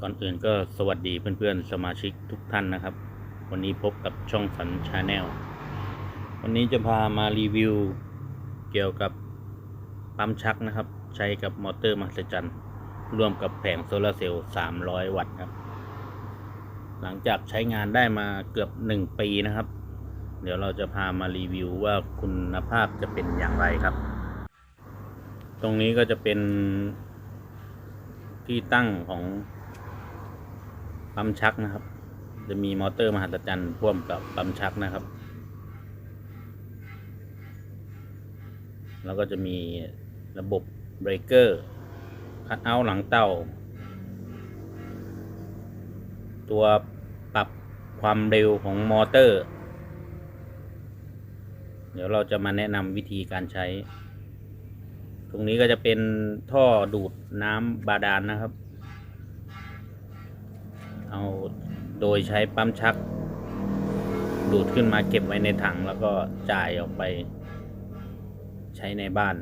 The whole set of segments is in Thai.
ก่อนอื่นก็สวัสดีเพื่อนๆ สมาชิกทุกท่านนะครับ วันนี้พบกับช่องฝันชาแนลวันนี้จะพามารีวิว เกี่ยวกับปั๊มชักนะครับ ใช้กับมอเตอร์มหัศจรรย์ร่วมกับแผงโซลาเซลล์ 300 วัตต์ครับ หลังจากใช้งานได้มาเกือบ 1 ปีนะครับ เดี๋ยวเราจะพามารีวิวว่าคุณภาพจะเป็นอย่างไรครับ ตรงนี้ก็จะเป็นที่ตั้งของ ปั๊มชักนะครับ จะมีมอเตอร์มหัศจรรย์พ่วงกับปั๊มชักนะครับ แล้วก็จะมีระบบเบรกเกอร์คัดเอาท์หลังเตาตัวปรับความเร็วของมอเตอร์ เดี๋ยวเราจะมาแนะนำวิธีการใช้ ตรงนี้ก็จะเป็นท่อดูดน้ำบาดาลนนะครับ เอาโดยใช้ปั๊มชัก ดูดขึ้นมาเก็บไว้ในถังแล้วก็จ่ายออกไปใช้ในบ้าน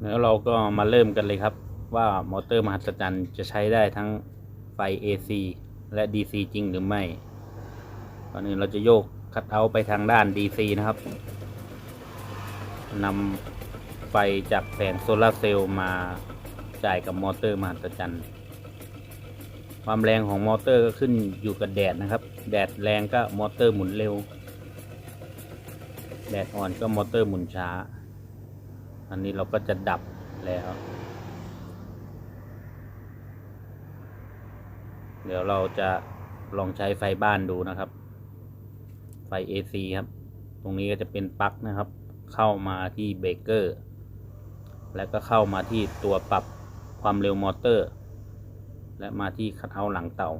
แล้วเราก็มาเริ่มกันเลยครับว่ามอเตอร์มหัศจรรย์จะใช้ได้ทั้งไฟ AC และ DC จริงหรือไม่ก่อนอื่นเราจะโยกคัดเอาไปทางด้าน DC นะครับนำ ไฟจากแผงโซลาร์เซลล์มาจ่ายกับมอเตอร์มหัศจรรย์ความแรงของมอเตอร์ก็ขึ้นอยู่กับแดดนะครับ แดดแรงก็มอเตอร์หมุนเร็ว แดดอ่อนก็มอเตอร์หมุนช้า อันนี้เราก็จะดับแล้ว เดี๋ยวเราจะลองใช้ไฟบ้านดูนะครับ ไฟ AC ครับ ตรงนี้ก็จะเป็นปลั๊กนะครับ เข้ามาที่เบรกเกอร์ แล้วก็เข้ามาที่ตัวปรับความเร็วมอเตอร์ และมาที่คัทเอาท์หลังเต่า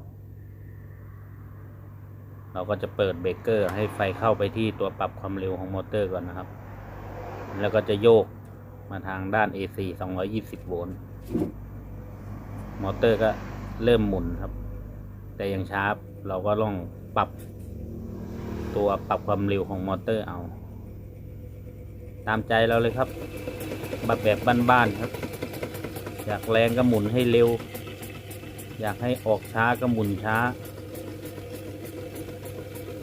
เราก็จะเปิดเบรกเกอร์ให้ไฟเข้าไปที่ตัวปรับความเร็วของมอเตอร์ก่อนนะครับ แล้วก็จะโยกมาทางด้าน AC 220 โวลต์ มอเตอร์ก็เริ่มหมุนครับ แต่ยังช้าเราก็ต้องปรับตัวปรับความเร็วของมอเตอร์เอา ตามใจเราเลยครับ บบแบบบ้านๆครับ อยากแรงก็หมุนให้เร็ว อยากให้ออกช้าก็หมุนช้า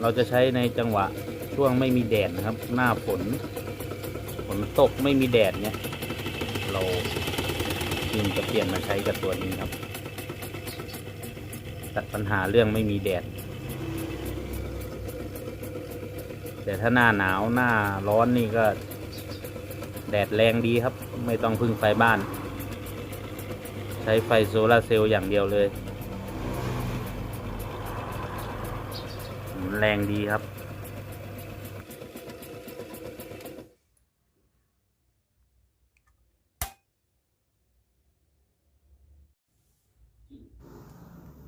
เราจะใช้ในจังหวะช่วงไม่มีแดดนะครับ หน้าฝนฝนตกไม่มีแดดเนี่ย เราจึงจะเปลี่ยนมาใช้กับตัวนี้ครับตัดปัญหาเรื่องไม่มีแดด แต่ถ้าหน้าหนาวหน้าร้อนนี่ก็ แดดแรงดีครับ ไม่ต้องพึ่งไฟบ้าน ใช้ไฟโซลาร์เซลล์อย่างเดียวเลย แรงดีครับ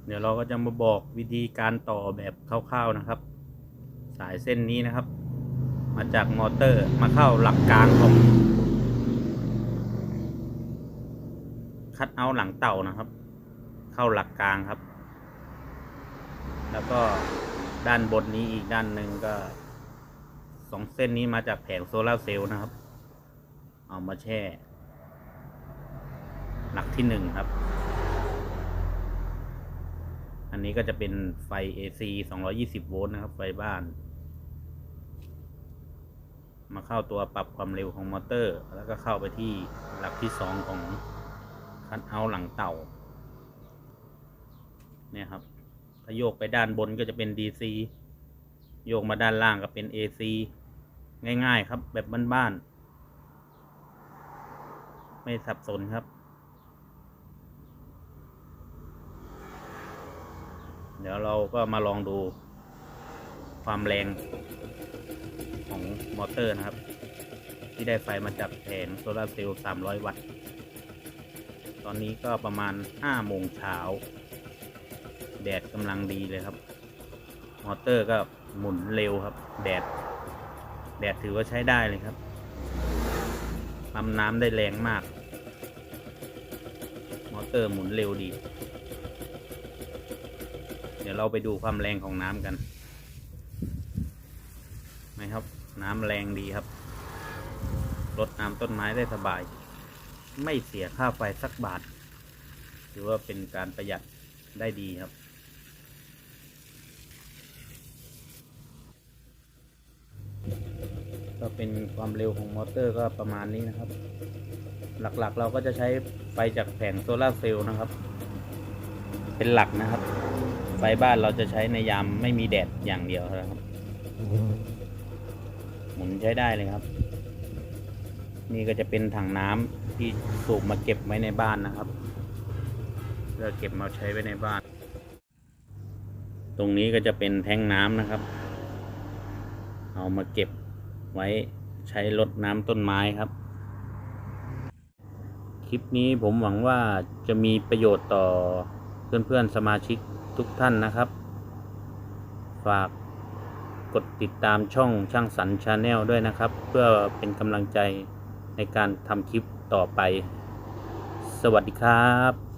เดี๋ยวเราก็จะมาบอกวิธีการต่อแบบคร่าวๆนะครับ สายเส้นนี้นะครับมาจากมอเตอร์มาเข้าหลักกลางของ คัดเอาหลังเต่านะครับ เข้าหลักกลางครับ แล้วก็ด้านบนนี้อีกด้านหนึ่งก็สองเส้นนี้มาจากแผงโซลาเซลล์นะครับ เอามาแช่ หลักที่หนึ่งครับ อันนี้ก็จะเป็นไฟ AC 220 โวลต์นะครับ ไฟบ้าน มาเข้าตัวปรับความเร็วของมอเตอร์ แล้วก็เข้าไปที่หลักที่สองของ คันเอาหลังเต่า เนี่ยครับ ถ้าโยกไปด้านบนก็จะเป็น DC โยกมาด้านล่างก็เป็น AC ง่ายๆครับ แบบบ้านๆ ไม่สับสนครับ เดี๋ยวเราก็มาลองดูความแรงของมอเตอร์นะครับ ที่ได้ไฟมาจากแผงโซลาร์เซลล์300 วัตต์ ตอนนี้ก็ประมาณ5โมงเช้า แดดกำลังดีเลยครับ มอเตอร์ก็หมุนเร็วครับ แดด แดดถือว่าใช้ได้เลยครับปั๊มน้ำได้แรงมาก มอเตอร์หมุนเร็วดี เดี๋ยวเราไปดูความแรงของน้ำกันไหมครับ น้ำแรงดีครับ รดน้ำต้นไม้ได้สบาย ไม่เสียค่าไฟสักบาท ถือว่าเป็นการประหยัดได้ดีครับ ก็เป็นความเร็วของมอเตอร์ก็ประมาณนี้นะครับ หลักๆเราก็จะใช้ไฟจากแผงโซลาร์เซลล์นะครับ เป็นหลักนะครับ ไฟบ้านเราจะใช้ในยามไม่มีแดดอย่างเดียวนะครับ หมุนใช้ได้เลยครับ นี่ก็จะเป็นถังน้ำ ที่สูบมาเก็บไว้ในบ้านนะครับเพื่อเก็บมาใช้ไว้ในบ้าน ตรงนี้ก็จะเป็นแทงน้ำนะครับ เอามาเก็บไว้ใช้รดน้ำต้นไม้ครับ คลิปนี้ผมหวังว่าจะมีประโยชน์ต่อเพื่อนๆสมาชิกทุกท่านนะครับ ฝากกดติดตามช่องช่างสรรชาแนลด้วยนะครับ เพื่อเป็นกำลังใจในการทำคลิป ต่อไป สวัสดีครับ